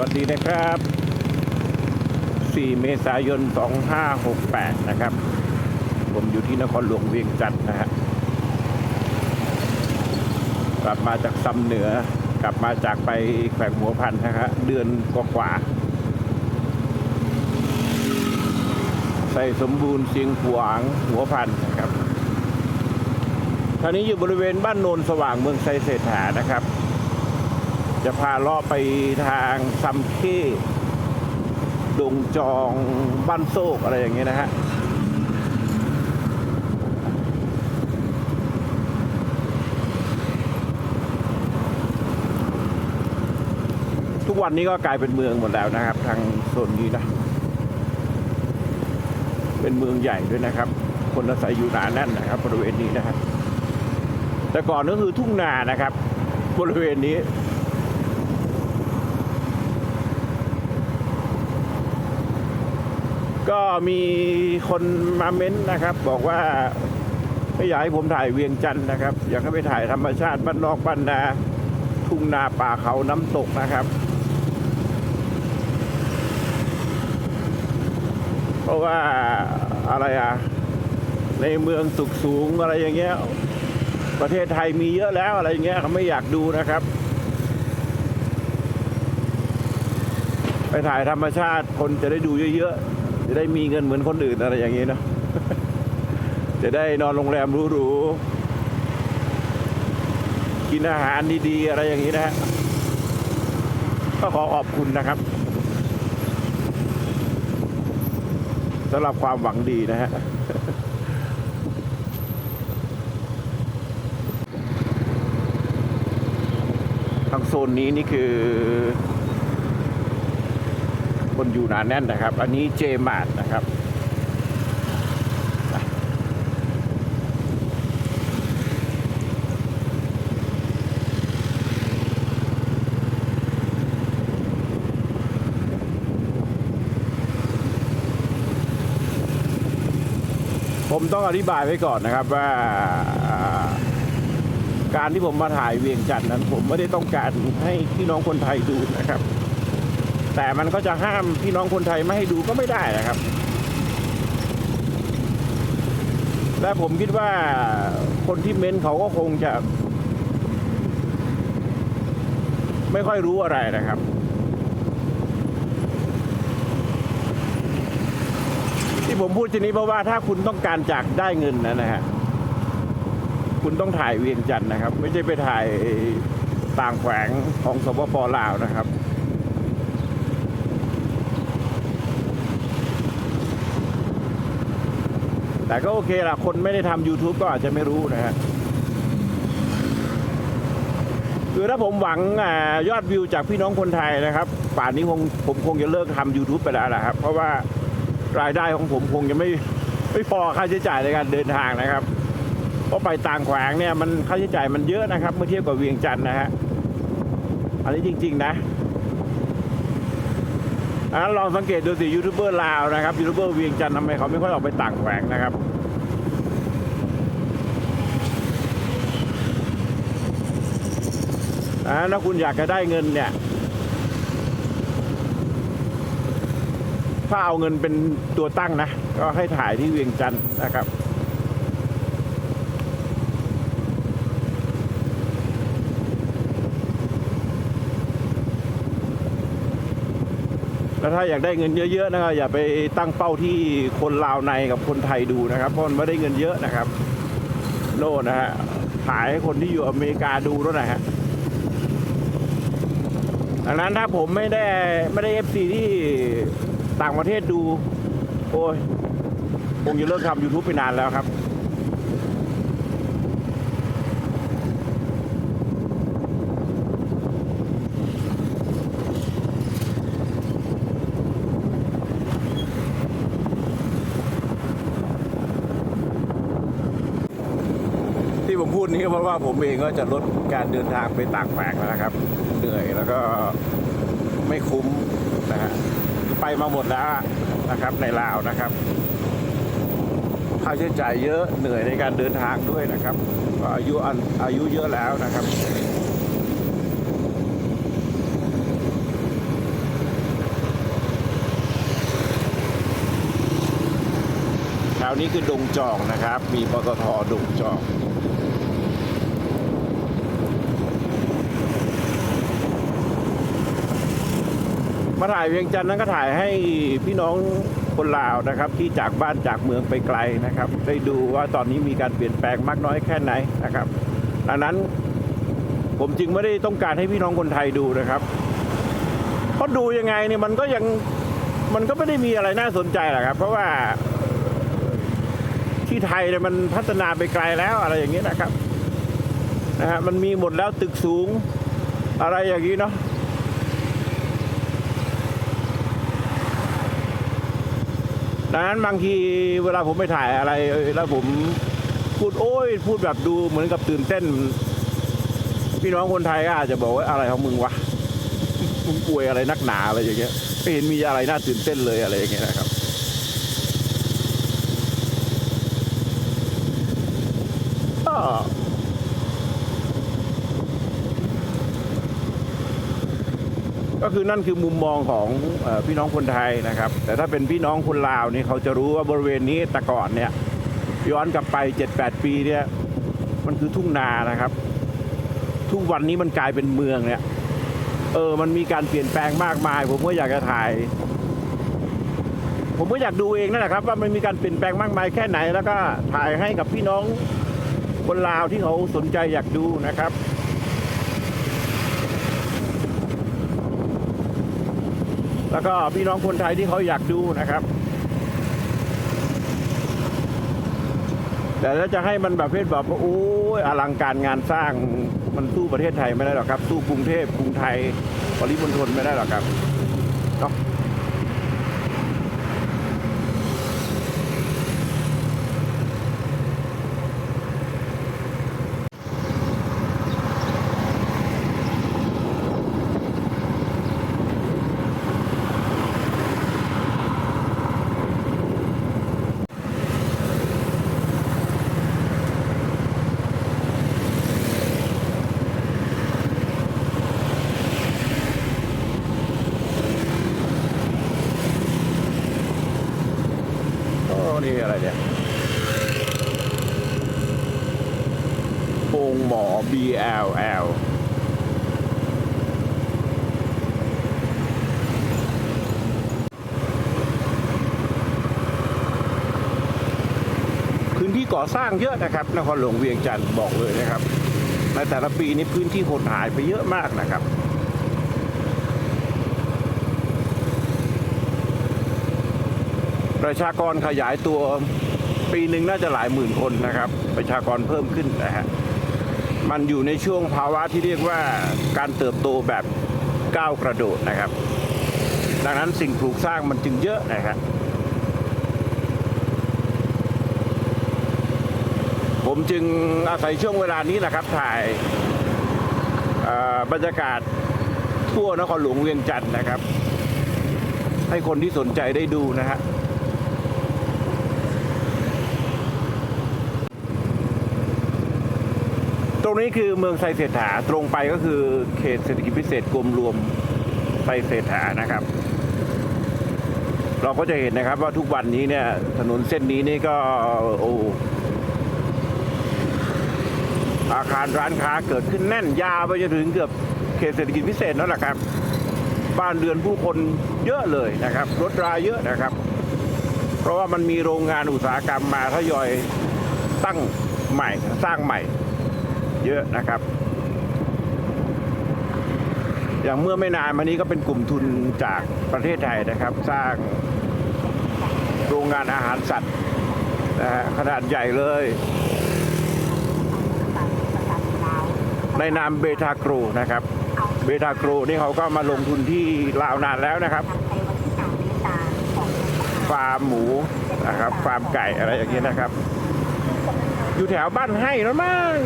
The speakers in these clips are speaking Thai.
วัสดีนะครับ 4 เมษายน 2568 นะครับ ผมอยู่ที่นครหลวงเวียงจันทร์นะฮะ กลับมาจากซ้ำเหนือ กลับมาจากไปแขวงหัวพันนะฮะ เดือนกว่าๆใส่สมบูรณ์เสียงขวางหัวพันนะครับ ตอนนี้อยู่บริเวณบ้านโนนสว่างเมืองไซเศรษฐานะครับ จะพาเลาะไปทางซัมเคดงจองบ้านโซกอะไรอย่างเงี้ยนะฮะทุกวันนี้ก็กลายเป็นเมืองหมดแล้วนะครับ ทางโซนนี้นะ เป็นเมืองใหญ่ด้วยนะครับ คนอาศัยอยู่หนาแน่นนะครับ บริเวณนี้นะครับแต่ก่อนก็คือทุ่งนานะครับ บริเวณนี้ ก็มีคนมาเม้นต์นะครับ บอกว่าไม่อยากให้ผมถ่ายเวียงจันทร์นะครับ อยากให้ไปถ่ายธรรมชาติบ้านนอกบ้านนาทุ่งนาป่าเขาน้ำตกนะครับ เพราะว่าอะไรอะ ในเมืองสุขสูงอะไรอย่างเงี้ย ประเทศไทยมีเยอะแล้วอะไรอย่างเงี้ยเขาไม่อยากดูนะครับ ไปถ่ายธรรมชาติคนจะได้ดูเยอะๆ จะได้มีเงินเหมือนคนอื่นอะไรอย่างงี้เนอะจะได้นอนโรงแรมหรูๆกินอาหารดีๆอะไรอย่างนี้นะฮะก็ขอขอบคุณนะครับสำหรับความหวังดีนะฮะทางโซนนี้นี่คือ คนอยู่หนาแน่นนะครับ อันนี้เจมาร์นะครับผมต้องอธิบายไว้ก่อนนะครับว่าอ่าการที่ผมมาถ่ายเวียงจันทร์นั้น ผมไม่ได้ต้องการให้พี่น้องคนไทยดูนะครับ แต่มันก็จะห้ามพี่น้องคนไทยไม่ให้ดูก็ไม่ได้นะครับ และผมคิดว่าคนที่เม้นเขาก็คงจะ ไม่ค่อยรู้อะไรนะครับที่ผมพูดทีนี้เพราะว่าถ้าคุณต้องการจากได้เงินนะนะฮะคุณต้องถ่ายเวียงจันทร์นะครับ ไม่ใช่ไปถ่ายต่างแขวงของสปปลาวนะครับ แต่ก็โอเคล่ะ คนไม่ได้ทำ YouTube ก็อาจจะไม่รู้นะฮะ คือถ้าผมหวังอยอดวิวจากพี่น้องคนไทยนะครับ ป่านนี้คงผมคงจะเลิกทำ YouTube ไปแล้วนะครับ เพราะว่ารายได้ของผมคงจะไม่ไม่พอค่าใช้จ่ายในการเดินทางนะครับ เพราะไปต่างแขวงเนี่ยมันค่าใช้จ่ายมันเยอะนะครับ เมื่อเทียบกับเวียงจันทร์นะฮะ อันนี้จริง ๆ นะ อันนั้นลองสังเกตดูสิยูทูบเบอร์ลาวนะครับยูทูบเบอร์เวียงจันทร์ทำไมเขาไม่ค่อยออกไปต่างแขวงนะครับอ่าถ้าคุณอยากจะได้เงินเนี่ย ถ้าเอาเงินเป็นตัวตั้งนะ ก็ให้ถ่ายที่เวียงจันทร์นะครับ แล้วถ้าอยากได้เงินเยอะๆนะครับอย่าไปตั้งเป้าที่คนลาวในกับคนไทยดูนะครับ เพราะมันไม่ได้เงินเยอะนะครับ โน่นนะฮะขายให้คนที่อยู่อเมริกาดูแล้วนะฮะดังนั้นถ้าผมไม่ได้ไม่ได้เอฟซีที่ต่างประเทศดู โอ้ยคงจะเลิกทำ YouTube ไปนานแล้วครับ ที่ผมพูดนี้เพราะว่าผมเองก็จะลดการเดินทางไปต่างแฝกแล้วนะครับ เหนื่อยแล้วก็ไม่คุ้มนะฮะไปมาหมดแล้วนะครับในลาวนะครับ ค่าใช้จ่ายเยอะเหนื่อยในการเดินทางด้วยนะครับอายุอันอายุเยอะแล้วนะครับแถวนี้คือดงจอกนะครับ มีปตทดงจอก มาถ่ายเวียงจันทร์นั้นก็ถ่ายให้พี่น้องคนลาวนะครับ ที่จากบ้านจากเมืองไปไกลนะครับ ได้ดูว่าตอนนี้มีการเปลี่ยนแปลงมากน้อยแค่ไหนนะครับ ดังนั้นผมจึงไม่ได้ต้องการให้พี่น้องคนไทยดูนะครับเพราะดูยังไงเนี่ยมันก็ยังมันก็ไม่ได้มีอะไรน่าสนใจหรอกครับ เพราะว่าที่ไทยเนี่ยมันพัฒนาไปไกลแล้วอะไรอย่างนี้นะครับนะฮะมันมีหมดแล้วตึกสูงอะไรอย่างนี้เนาะ ดังนั้นบางทีเวลาผมไปถ่ายอะไร แล้วผมพูดโอ้ยพูดแบบดูเหมือนกับตื่นเต้น พี่น้องคนไทยก็อาจจะบอกว่าอะไรของมึงวะมึงป่วยอะไรนักหนาอะไรอย่างเงี้ยไม่เห็นมีอะไรน่าตื่นเต้นเลยอะไรอย่างเงี้ยนะครับก็ ก็คือนั่นคือมุมมองของอพี่น้องคนไทยนะครับ แต่ถ้าเป็นพี่น้องคนลาวนี่เขาจะรู้ว่าบริเวณนี้แต่ก่อนเนี่ยย้อนกลับไป 7-8 ปีเนี่ยมันคือทุ่งนานะครับ ทุกวันนี้มันกลายเป็นเมืองเนี่ยเออมันมีการเปลี่ยนแปลงมากมาย ผมก็อยากจะถ่าย ผมก็อยากดูเองนั่นแหละครับ ว่ามันมีการเปลี่ยนแปลงมากมายแค่ไหนแล้วก็ถ่ายให้กับพี่น้องคนลาวที่เขาสนใจอยากดูนะครับ แล้วก็พี่น้องคนไทยที่เขาอยากดูนะครับ แต่ถ้าจะให้มันแบบเพศแบบว่าโอ้ยอลังการงานสร้างมันสู้ประเทศไทยไม่ได้หรอกครับ สู้กรุงเทพกรุงไทยปริมณฑลไม่ได้หรอกครับเนาะโอ้นี่อะไรเนี่ยโอ งหมอ BLL พื้นที่ก่อสร้างเยอะนะครับ นครหลวงเวียงจันทร์บอกเลยนะครับ ในแต่ละปีนี้พื้นที่หดหายไปเยอะมากนะครับประชากรขยายตัวปีหนึ่งน่าจะหลายหมื่นคนนะครับ ประชากรเพิ่มขึ้นนะฮะ มันอยู่ในช่วงภาวะที่เรียกว่าการเติบโตแบบก้าวกระโดดนะครับ ดังนั้นสิ่งปลูกสร้างมันจึงเยอะนะครับผมจึงอาศัยช่วงเวลานี้แหละครับถ่ายบรรยากาศทั่วนครหลวงเวียงจันทร์นะครับ ให้คนที่สนใจได้ดูนะฮะ รงนี้คือเมืองไซเศรษฐาตรงไปก็คือเขตเศรษฐกิจพิเศษกรมรวมไซเศรษฐานะครับ เราก็จะเห็นนะครับว่าทุกวันนี้เนี่ยถนนเส้นนี้นี่ก็โอ้อาคารร้านค้าเกิดขึ้นแน่นยาวไปจนถึงเกือบเขตเศรษฐกิจพิเศษนั่นแหละครับ บ้านเรือนผู้คนเยอะเลยนะครับ รถราเยอะนะครับ เพราะว่ามันมีโรงงานอุตสาหกรรมมาทยอยตั้งใหม่สร้างใหม่ เยอะนะครับ อย่างเมื่อไม่นานมานี้ก็เป็นกลุ่มทุนจากประเทศไทยนะครับ สร้างโรงงานอาหารสัตว์นะฮะขนาดใหญ่เลย ในนามเบทาโกรนะครับ เบทาโกรนี่เขาก็มาลงทุนที่ลาวนานแล้วนะครับฟาร์มหมูนะครับฟาร์มไก่อะไรอย่างเงี้ยนะครับ อยู่แถวบ้านให้นั่นมั้ง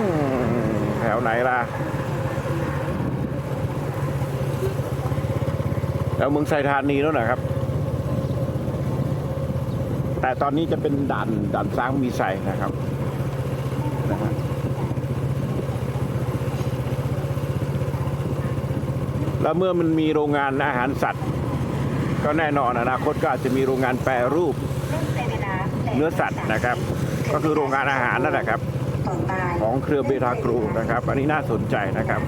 แถวไหนล่ะแถวเมืองไซธานีนั่นนะครับ แต่ตอนนี้จะเป็นด่านด่านซ้างมีไซนะครับนะฮะแล้วเมื่อมันมีโรงงานอาหารสัตว์ ก็แน่นอนอนาคตก็อาจจะมีโรงงานแปรรูปเนื้อสัตว์นะครับ ก็คือโรงงานอาหารนั่นแหละครับ ของเครือเบทากรูนะครับ อันนี้น่าสนใจนะครับ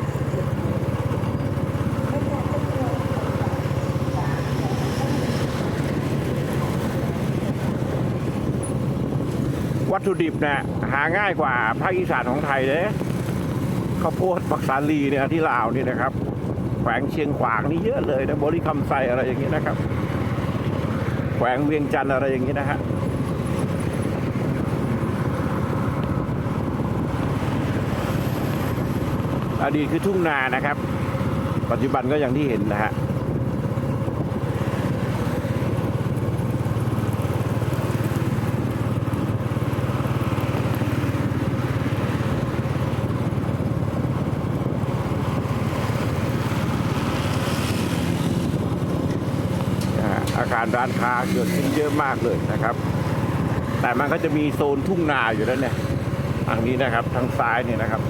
วัตถุดิบเนี่ยหาง่ายกว่าภาคอีสานของไทยเลยข้าวโพดปักสาลีเนี่ยที่ลาวนี่นะครับ แขวงเชียงขวางนี่เยอะเลยนะบริคำไซอะไรอย่างนี้นะครับ แขวงเวียงจันทร์อะไรอย่างนี้นะฮะ อดีตคือทุ่งนานะครับ ปัจจุบันก็อย่างที่เห็นนะฮะอาคารร้านค้าเกิดขึ้นเยอะมากเลยนะครับ แต่มันก็จะมีโซนทุ่งนาอยู่แล้วเนี่ยทางนี้นะครับทางซ้ายเนี่ยนะครับ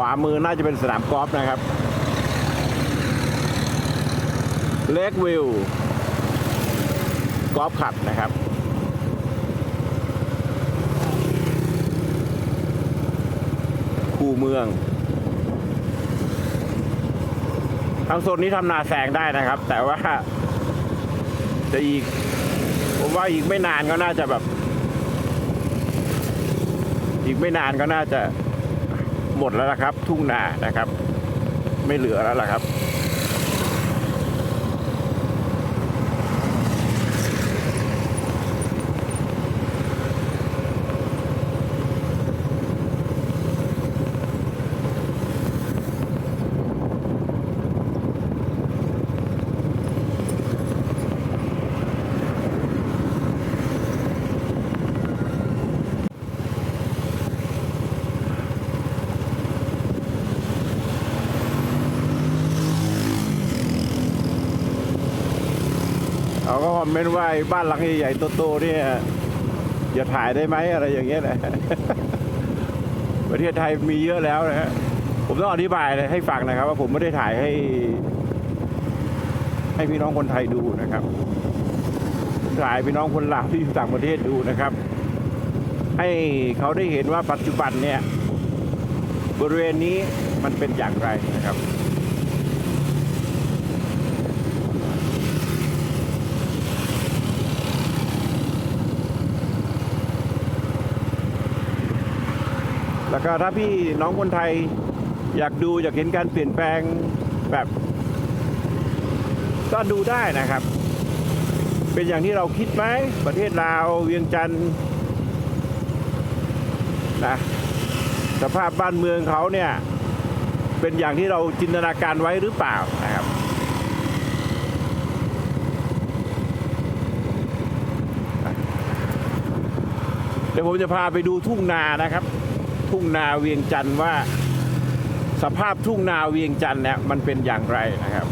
วามือน่าจะเป็นสนามกอล์ฟนะครับเลกวิวกอล์ฟคลับนะครับคูเมืองทางโซนนี้ทำนาแซงได้นะครับ แต่ว่าจะอีก ผมว่าอีกไม่นานก็น่าจะแบบ อีกไม่นานก็น่าจะ หมดแล้วนะครับ ทุ่งนานะครับ ไม่เหลือแล้วล่ะครับ ก็คอมเมนต์ว่าบ้านหลังใหญ่ๆโตๆเนี่ยอย่าถ่ายได้ไหมอะไรอย่างเงี้ยนะประเทศไทยมีเยอะแล้วนะฮะผมต้องอธิบายเลยให้ฟังนะครับ ว่าผมไม่ได้ถ่ายให้ ให้พี่น้องคนไทยดูนะครับถ่ายพี่น้องคนลาวที่อยู่ต่างประเทศดูนะครับ ให้เขาได้เห็นว่าปัจจุบันเนี่ย บริเวณนี้มันเป็นอย่างไรนะครับ แล้วก็ถ้าพี่น้องคนไทยอยากดูอยากเห็นการเปลี่ยนแปลงแบบ ก็ดูได้นะครับ เป็นอย่างที่เราคิดไหมประเทศลาวเวียงจันทร์นะสภาพบ้านเมืองเขาเนี่ย เป็นอย่างที่เราจินตนาการไว้หรือเปล่านะครับเดี๋ยวผมจะพาไปดูทุ่งนานะครับ ทุ่งนาเวียงจันทร์ว่า สภาพทุ่งนาเวียงจันทร์เนี่ยมันเป็นอย่างไรนะครับ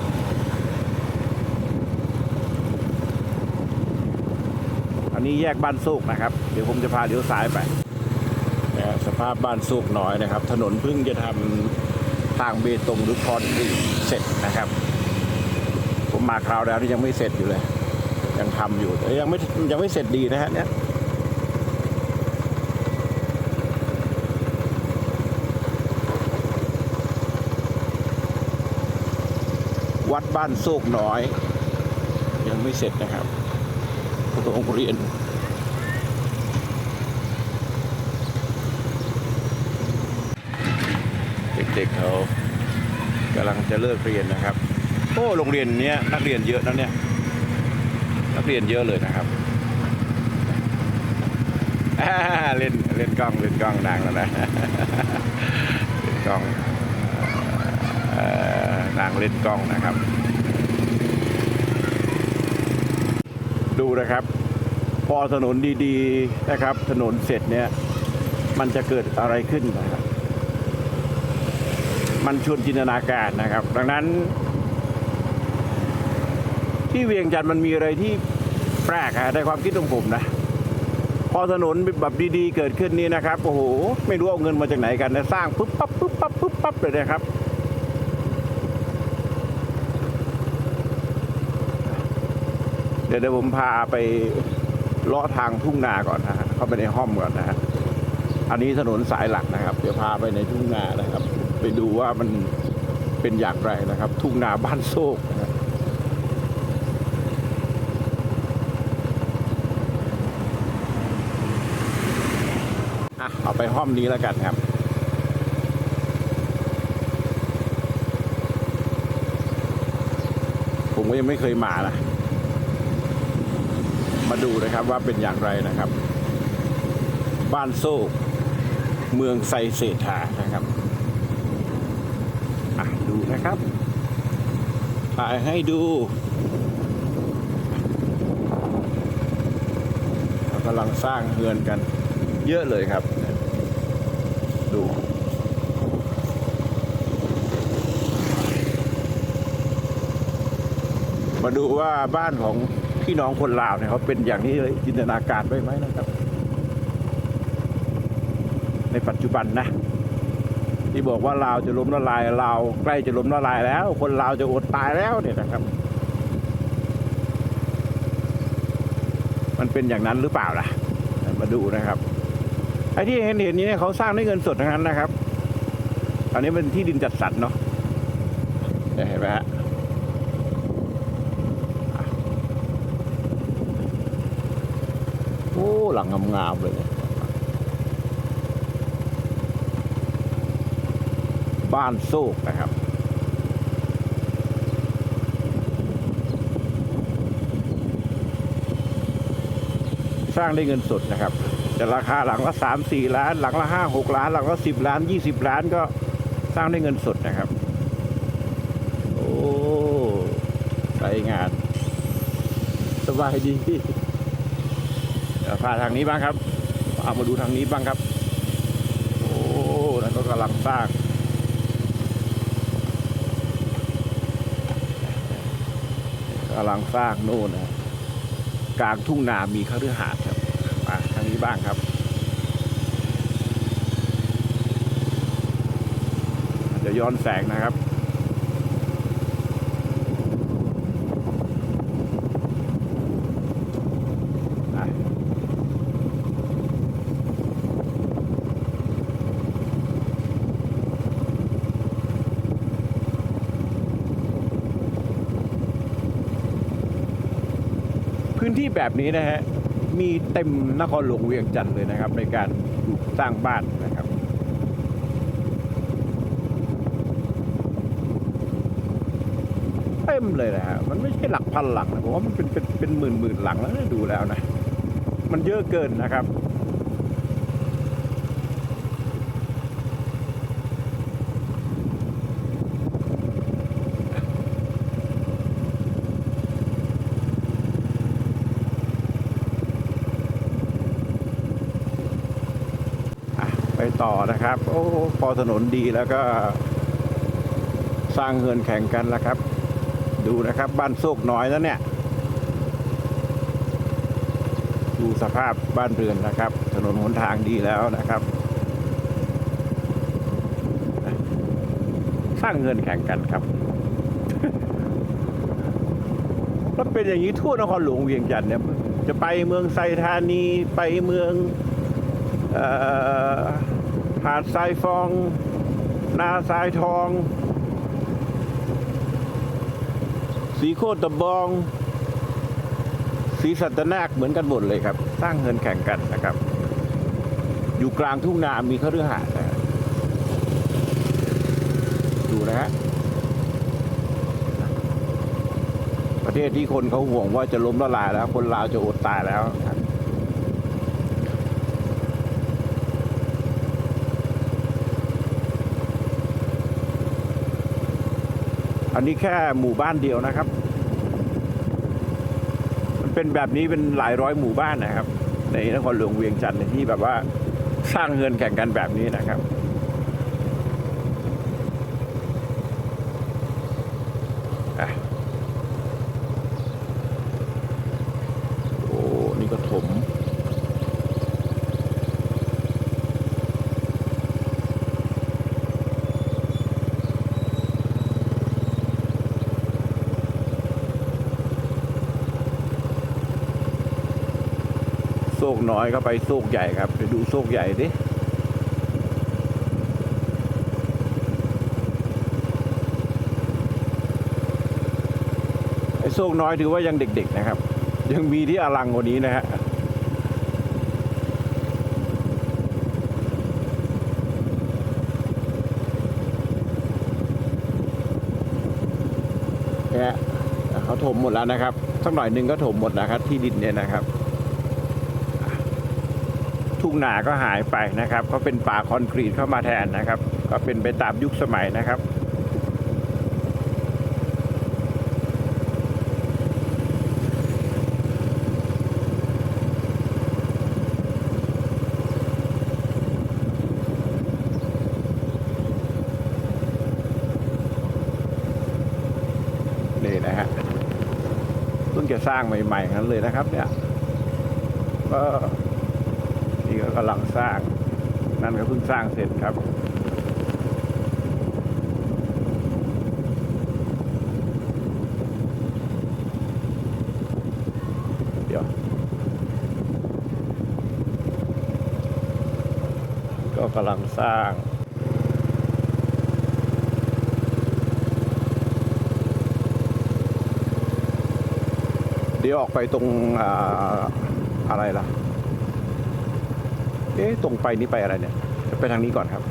อันนี้แยกบ้านสุกนะครับ เดี๋ยวผมจะพาเลี้ยวซ้ายไปนะสภาพบ้านสุกน้อยนะครับ ถนนเพิ่งจะทำทางเบตงหรือคอนกรีตเสร็จนะครับ ผมมาคราวแล้วที่ยังไม่เสร็จอยู่เลย ยังทำอยู่แต่ยังไม่ยังไม่เสร็จดีนะฮะเนี่ย วัดบ้านโศกน้อย ยังไม่เสร็จนะครับโรงเรียนเด็กๆเขากำลังจะเลิกเรียนนะครับโอ้โรงเรียนเนี้ยนักเรียนเยอะนะเนี่ยนักเรียนเยอะเลยนะครับเล่นเล่นกล้องเล่นกล้องดังแล้วนะเล่นกล้อง นางเล่นกล้องนะครับ ดูนะครับ พอถนนดีๆนะครับ ถนนเสร็จเนี่ย มันจะเกิดอะไรขึ้นนะครับ มันชวนจินตนาการนะครับ ดังนั้น ที่เวียงจันทร์มันมีอะไรที่แปลกอะในความคิดของผมนะพอถนนแบบดีๆ เกิดขึ้นนี่นะครับ โอ้โห ไม่รู้เอาเงินมาจากไหนกันนะ สร้างปุ๊บปั๊บปุ๊บปั๊บปุ๊บปั๊บเลยนะครับ เดี๋ยวเดี๋ยวผมพาไปเลาะทางทุ่งนาก่อนนะฮะเข้าไปในห้อมก่อนนะฮะอันนี้ถนนสายหลักนะครับ เดี๋ยวพาไปในทุ่งนานะครับ ไปดูว่ามันเป็นอย่างไรนะครับ ทุ่งนาบ้านโซกนะอะเอาไปห้อมนี้แล้วกันครับผมก็ยังไม่เคยมานะ มาดูนะครับว่าเป็นอย่างไรนะครับ บ้านโซ่เมืองไซเศรษฐานะครับอะดูนะครับถ่ายให้ดูเรากำลังสร้างเฮือนกัน เยอะเลยครับ ดูมาดูว่าบ้านของ พี่น้องคนลาวเนี่ยเขาเป็นอย่างนี้เลยจินตนาการไว้ไหมนะครับ ในปัจจุบันนะ ที่บอกว่าลาวจะล้มละลายลาวใกล้จะล้มละลายแล้ว คนลาวจะอดตายแล้วเนี่ยนะครับ มันเป็นอย่างนั้นหรือเปล่าล่ะ มาดูนะครับไอ้ที่เห็นเห็นนี้เนี่ยเขาสร้างด้วยเงินสดทั้งนั้นนะครับ อันนี้เป็นที่ดินจัดสรรเนาะเห็นไหมฮะ โอ้ หลังงามๆเลย บ้านโซกนะครับสร้างได้เงินสดนะครับ แต่ราคาหลังละสามสี่ล้าน หลังละห้าหกล้าน หลังละสิบล้านยี่สิบล้านก็สร้างได้เงินสดนะครับ โอ้ใช้งาน สบายดี พาทางนี้บ้างครับเอามาดูทางนี้บ้างครับ โอ้นั่นก็กำลังสร้างกำลังสร้างโน่นนะกลางทุ่งนามีคฤหาสน์ครับมาทางนี้บ้างครับจะย้อนแสงนะครับ ที่แบบนี้นะฮะ มีเต็มนครหลวงเวียงจันทร์เลยนะครับ ในการปลูกสร้างบ้านนะครับเต็มเลยนะฮะ มันไม่ใช่หลักพันหลังนะผมว่ามันเป็นเป็นเป็นหมื่นหมื่นหลังแล้วนะดูแล้วนะ มันเยอะเกินนะครับ ไปต่อนะครับ โอ้พอถนนดีแล้วก็ สร้างเงินแข่งกันแล้วครับ ดูนะครับบ้านโซกน้อยแล้วเนี่ยดูสภาพบ้านเรือนนะครับ ถนนหนทางดีแล้วนะครับ สร้างเงินแข่งกันครับแล้วเป็นอย่างนี้ทั่วนครหลวงเวียงจันทร์เนี่ยจะไปเมืองไซธานีไปเมืองเอ่อ หาดทรายฟอง นาทรายทอง สีโคตรตะบอง สีสัตนาคเหมือนกันหมดเลยครับ สร้างเงินแข่งกันนะครับ อยู่กลางทุ่งนามีคฤหาสน์นะฮะดูนะฮะประเทศที่คนเขาห่วงว่าจะล้มละลายแล้ว คนลาวจะอดตายแล้วครับ อันนี้แค่หมู่บ้านเดียวนะครับ มันเป็นแบบนี้เป็นหลายร้อยหมู่บ้านนะครับ ในนครหลวงเวียงจันทร์ที่แบบว่าสร้างเงินแข่งกันแบบนี้นะครับอะโอ้ นี่ก็ถม โซ กน้อยก็ไปโซกใหญ่ครับไปดูโซกใหญ่ดิไอ้โซกน้อยถือว่ายังเด็ก ๆ นะครับ ยังมีที่อลังกว่านี้นะฮะเนี่ยเขาถมหมดแล้วนะครับ สักหน่อยหนึ่งก็ถมหมดนะครับ ที่ดินเนี่ยนะครับ ทุ่งนาก็หายไปนะครับก็เป็นป่าคอนกรีตเข้ามาแทนนะครับ ก็เป็นไปตามยุคสมัยนะครับนี่นะฮะเพิ่งจะสร้างใหม่ๆนั้นเลยนะครับเนี่ยก็ กำลังสร้าง นั่นก็เพิ่งสร้างเสร็จครับเดี๋ยวก็กำลังสร้าง เดี๋ยวออกไปตรงออะไรล่ะ เอ๊ะตรงไปนี่ไปอะไรเนี่ย ไปทางนี้ก่อนครับ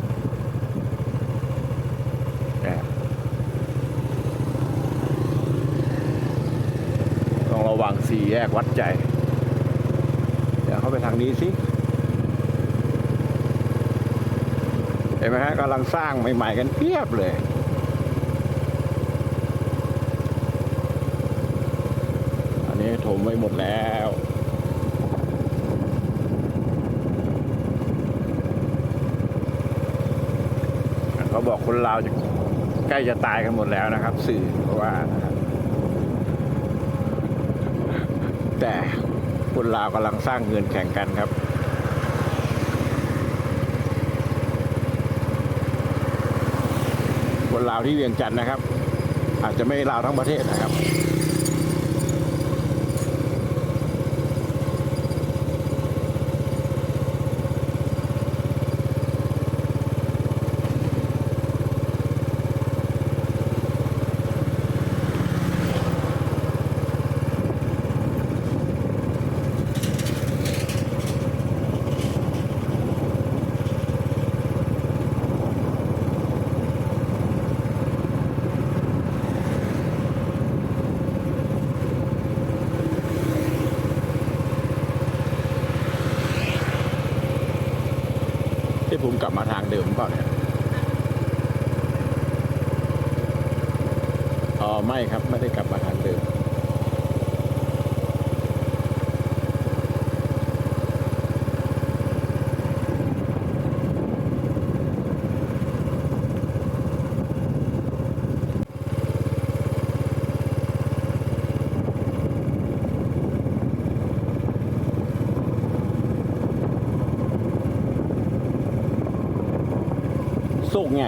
ต้องระวังสี่แยกวัดใจ เดี๋ยวเข้าไปทางนี้สิ เห็นไหมฮะกำลังสร้างใหม่ๆกันเพียบเลยอันนี้ถมไว้หมดแล้ว เขาบอกคนลาวจะใกล้จะตายกันหมดแล้วนะครับ สื่อเพราะว่านะครับแต่คนลาวกำลังสร้างเงินแข่งกันครับคนลาวที่เวียงจันทร์นะครับ อาจจะไม่ลาวทั้งประเทศนะครับ ที่ผมกลับมาทางเดิมเปล่าเนี่ยอ๋อไม่ครับไม่ได้กลับมาทางเดิม สุกไง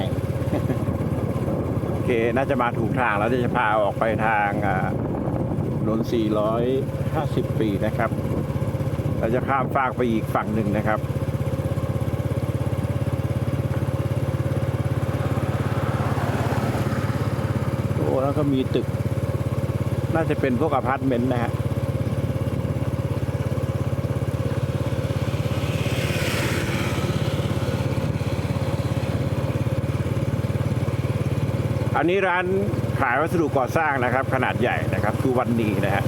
โอเค น่าจะมาถูกทางแล้วจะพาออกไปทางถนน 450 ปีนะครับ เราจะข้ามฟากไปอีกฝั่งหนึ่งนะครับโอ้แล้วก็มีตึก น่าจะเป็นพวกอพาร์ตเมนต์นะฮะ อันนี้ร้านขายวัสดุก่อสร้างนะครับ ขนาดใหญ่นะครับคือวันนี้นะฮะ